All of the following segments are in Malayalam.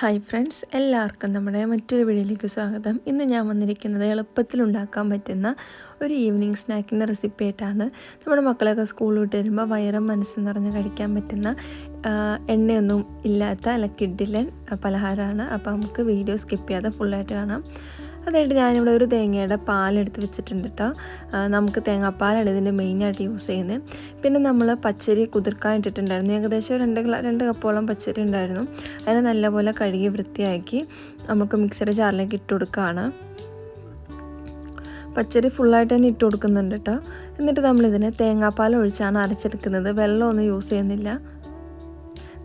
ഹായ് ഫ്രണ്ട്സ് എല്ലാവർക്കും നമ്മുടെ മറ്റൊരു വീഡിയോയിലേക്ക് സ്വാഗതം. ഇന്ന് ഞാൻ വന്നിരിക്കുന്നത് എളുപ്പത്തിൽ ഉണ്ടാക്കാൻ പറ്റുന്ന ഒരു ഈവനിങ് സ്നാക്കിന്റെ റെസിപ്പി ആയിട്ടാണ്. നമ്മുടെ മക്കളൊക്കെ സ്കൂളിൽ വിട്ട് വരുമ്പോൾ വയറും മനസ്സും നിറഞ്ഞ് കഴിക്കാൻ പറ്റുന്ന എണ്ണയൊന്നും ഇല്ലാത്ത അല്ല കിഡിലൻ പലഹാരമാണ്. അപ്പോൾ നമുക്ക് വീഡിയോ സ്കിപ്പ് ചെയ്യാതെ ഫുള്ളായിട്ട് കാണാം. അതായിട്ട് ഞാനിവിടെ ഒരു തേങ്ങയുടെ പാലെടുത്ത് വെച്ചിട്ടുണ്ട് കേട്ടോ നമുക്ക് തേങ്ങാപ്പാലാണ് ഇതിന്റെ മെയിനായിട്ട് യൂസ് ചെയ്യുന്നത്. പിന്നെ നമ്മൾ പച്ചരി കുതിർക്കാൻ ഇട്ടിട്ടുണ്ടായിരുന്നു. ഏകദേശം രണ്ട് രണ്ട് കപ്പോളം പച്ചരി ഉണ്ടായിരുന്നു. അതിനെ നല്ലപോലെ കഴുകി വൃത്തിയാക്കി നമുക്ക് മിക്സിയുടെ ജാറിലേക്ക് ഇട്ട് കൊടുക്കുകയാണ്. പച്ചരി ഫുള്ളായിട്ട് തന്നെ ഇട്ട് കൊടുക്കുന്നുണ്ട് കേട്ടോ എന്നിട്ട് നമ്മളിതിനെ തേങ്ങാപ്പാൽ ഒഴിച്ചാണ് അരച്ചെടുക്കുന്നത്. വെള്ളമൊന്നും യൂസ് ചെയ്യുന്നില്ല.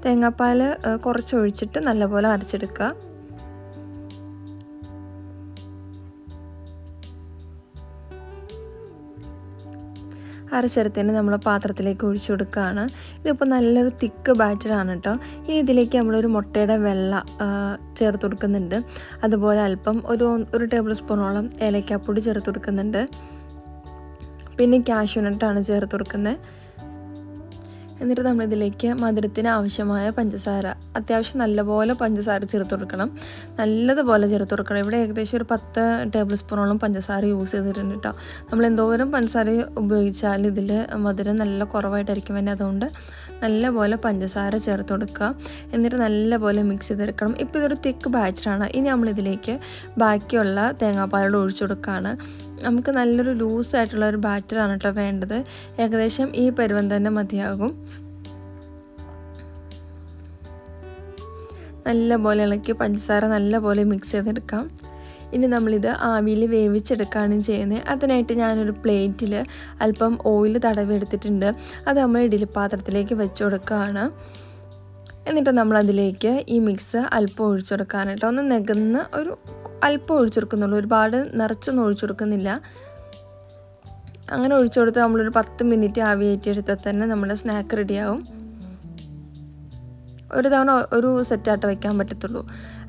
തേങ്ങാപ്പാൽ കുറച്ച് ഒഴിച്ചിട്ട് നല്ലപോലെ അരച്ചെടുക്കുക. അരച്ചെടുത്തതിന് നമ്മൾ പാത്രത്തിലേക്ക് ഒഴിച്ചു കൊടുക്കുകയാണ് ഇതിപ്പോൾ നല്ലൊരു തിക്ക് ബാറ്ററാണ് കേട്ടോ ഇനി ഇതിലേക്ക് നമ്മളൊരു മുട്ടയുടെ വെള്ള ചേർത്ത് കൊടുക്കുന്നുണ്ട്. അതുപോലെ അല്പം ഒരു ഒരു ടേബിൾ സ്പൂണോളം ഏലക്കാപ്പൊടി ചേർത്ത് കൊടുക്കുന്നുണ്ട്. പിന്നെ ക്യാഷ്യൂനട്ടാണ് ചേർത്ത് കൊടുക്കുന്നത് എന്നിട്ട് നമ്മളിതിലേക്ക് മധുരത്തിന് ആവശ്യമായ പഞ്ചസാര. അത്യാവശ്യം നല്ലപോലെ പഞ്ചസാര ചേർത്ത് കൊടുക്കണം. നല്ലതുപോലെ ചേർത്ത് കൊടുക്കണം. ഇവിടെ ഏകദേശം ഒരു പത്ത് ടേബിൾ സ്പൂണോളം പഞ്ചസാര യൂസ് ചെയ്തിട്ടുണ്ട് കേട്ടോ. നമ്മൾ എന്തോരം പഞ്ചസാര ഉപയോഗിച്ചാൽ ഇതിൽ മധുരം നല്ല കുറവായിട്ടായിരിക്കും തന്നെ. അതുകൊണ്ട് നല്ലപോലെ പഞ്ചസാര ചേർത്ത് കൊടുക്കുക. എന്നിട്ട് നല്ലപോലെ മിക്സ് ചെയ്തെടുക്കണം. ഇപ്പോൾ ഇതൊരു തിക്ക് ബാച്ചറാണ് ഇനി നമ്മളിതിലേക്ക് ബാക്കിയുള്ള തേങ്ങാപ്പാലോട് ഒഴിച്ചു കൊടുക്കുകയാണ്. നമുക്ക് നല്ലൊരു ലൂസായിട്ടുള്ള ഒരു ബാറ്ററാണ് കേട്ടോ വേണ്ടത്. ഏകദേശം ഈ പരുവം തന്നെ മതിയാകും. നല്ലപോലെ ഇളക്കി പഞ്ചസാര നല്ലപോലെ മിക്സ് ചെയ്തെടുക്കാം. ഇനി നമ്മളിത് ആവിയിൽ വേവിച്ചെടുക്കുകയാണ് ചെയ്യുന്നത്. അതിനായിട്ട് ഞാനൊരു പ്ലേറ്റിൽ അല്പം ഓയിൽ തടവി എടുത്തിട്ടുണ്ട് അത് നമ്മൾ ഇഡലി പാത്രത്തിലേക്ക് വെച്ച് കൊടുക്കുകയാണ്. എന്നിട്ട് നമ്മളതിലേക്ക് ഈ മിക്സ് അല്പം ഒഴിച്ചു കൊടുക്കാനായിട്ട് ഒന്ന് നികന്ന് ഒരു അല്പം ഒഴിച്ചു കൊടുക്കുന്നുള്ളൂ. ഒരുപാട് നിറച്ചൊന്നും ഒഴിച്ചു കൊടുക്കുന്നില്ല. അങ്ങനെ ഒഴിച്ചു കൊടുത്ത് നമ്മളൊരു പത്ത് മിനിറ്റ് ആവി എടുത്താൽ തന്നെ നമ്മുടെ സ്നാക്ക് റെഡിയാവും ഒരു തവണ ഒരു സെറ്റായിട്ട് വെക്കാൻ പറ്റത്തുള്ളൂ.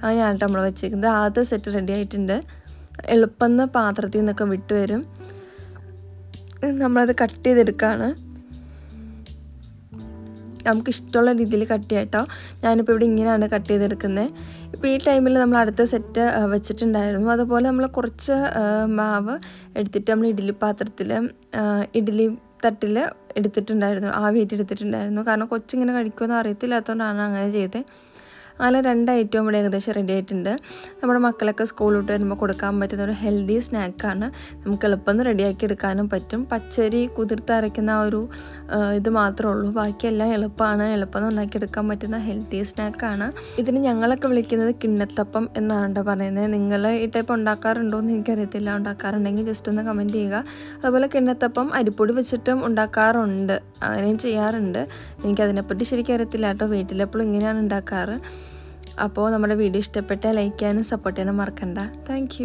അങ്ങനെയാണ് നമ്മൾ വെച്ചേക്കുന്നത്. ആദ്യത്തെ സെറ്റ് റെഡി ആയിട്ടുണ്ട്. എളുപ്പം പാത്രത്തിൽ നിന്നൊക്കെ വിട്ട് വരും. നമ്മളത് കട്ട് ചെയ്തെടുക്കുകയാണ് നമുക്ക് ഇഷ്ടമുള്ള രീതിയിൽ കട്ട് ചെയ്യട്ടോ. ഞാനിപ്പോൾ ഇവിടെ ഇങ്ങനെയാണ് കട്ട് ചെയ്തെടുക്കുന്നത് ഇപ്പോൾ ഈ ടൈമിൽ നമ്മൾ അടുത്ത സെറ്റ് വെച്ചിട്ടുണ്ടായിരുന്നു. അതുപോലെ നമ്മൾ കുറച്ച് മാവ് എടുത്തിട്ട് നമ്മൾ ഇഡ്ഡലി പാത്രത്തിൽ ഇഡ്ഡലി തട്ടിൽ എടുത്തിട്ടുണ്ടായിരുന്നു ആവിയായിട്ട് എടുത്തിട്ടുണ്ടായിരുന്നു. കാരണം കൊച്ചിങ്ങനെ കഴിക്കുമെന്ന് അറിയത്തില്ലാത്തതുകൊണ്ടാണ് അങ്ങനെ ചെയ്തത് അങ്ങനെ രണ്ട് ഐറ്റവും ഇവിടെ ഏകദേശം റെഡി ആയിട്ടുണ്ട്. നമ്മുടെ മക്കളൊക്കെ സ്കൂൾ വിട്ട് വരുമ്പോൾ കൊടുക്കാൻ പറ്റുന്ന ഒരു ഹെൽത്തി സ്നാക്കാണ് നമുക്ക് എളുപ്പം റെഡിയാക്കി എടുക്കാനും പറ്റും. പച്ചരി കുതിർത്തരയ്ക്കുന്ന ആ ഒരു ഇത് മാത്രമേ ഉള്ളൂ. ബാക്കിയെല്ലാം എളുപ്പമാണ് എളുപ്പം ഉണ്ടാക്കിയെടുക്കാൻ പറ്റുന്ന ഹെൽത്തി സ്നാക്കാണ് ഇതിന് ഞങ്ങളൊക്കെ വിളിക്കുന്നത് കിണ്ണത്തപ്പം എന്നാണ് പറയുന്നത് നിങ്ങൾ ഈ ടൈപ്പ് ഉണ്ടാക്കാറുണ്ടോ എന്ന് എനിക്കറിയത്തില്ല. ഉണ്ടാക്കാറുണ്ടെങ്കിൽ ജസ്റ്റ് ഒന്ന് കമന്റ് ചെയ്യുക. അതുപോലെ കിണ്ണത്തപ്പം അരിപ്പൊടി വെച്ചിട്ടും ഉണ്ടാക്കാറുണ്ട്. അങ്ങനെയും ചെയ്യാറുണ്ട്. എനിക്കതിനെപ്പറ്റി ശരിക്കും അറിയത്തില്ല കേട്ടോ വീട്ടിലെപ്പോഴും ഇങ്ങനെയാണ് ഉണ്ടാക്കാറ്. അപ്പോൾ നമ്മുടെ വീഡിയോ ഇഷ്ടപ്പെട്ടാൽ ലൈക്ക് ചെയ്യാനും സപ്പോർട്ട് ചെയ്യാനും മറക്കണ്ട. താങ്ക്